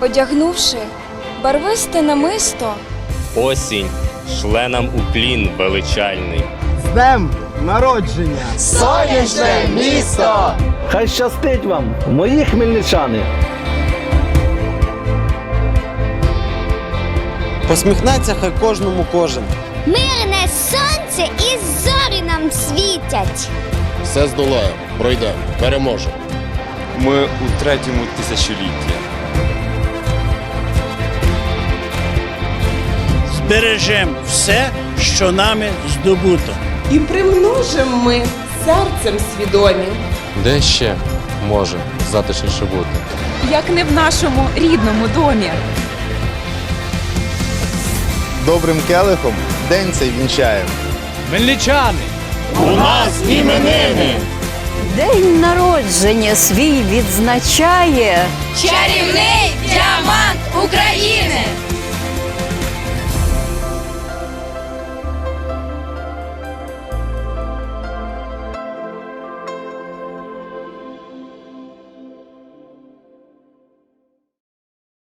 Одягнувши барвисте намисто, Осінь шле нам уклін величальний. З днем народження! Сонячне місто! Хай щастить вам, мої хмельничани! Посміхнеться хай кожному кожен. Мирне сонце і зорі нам світять. Все здолаємо, пройдемо, переможемо. Ми у третьому тисячолітті. Збережемо все, що нами здобуто. І примножимо ми серцем свідомі, Де ще може затишніше бути? як не в нашому рідному домі. Добрим келихом день цей вінчаємо. Мельничани! День народження свій відзначає чарівний діамант!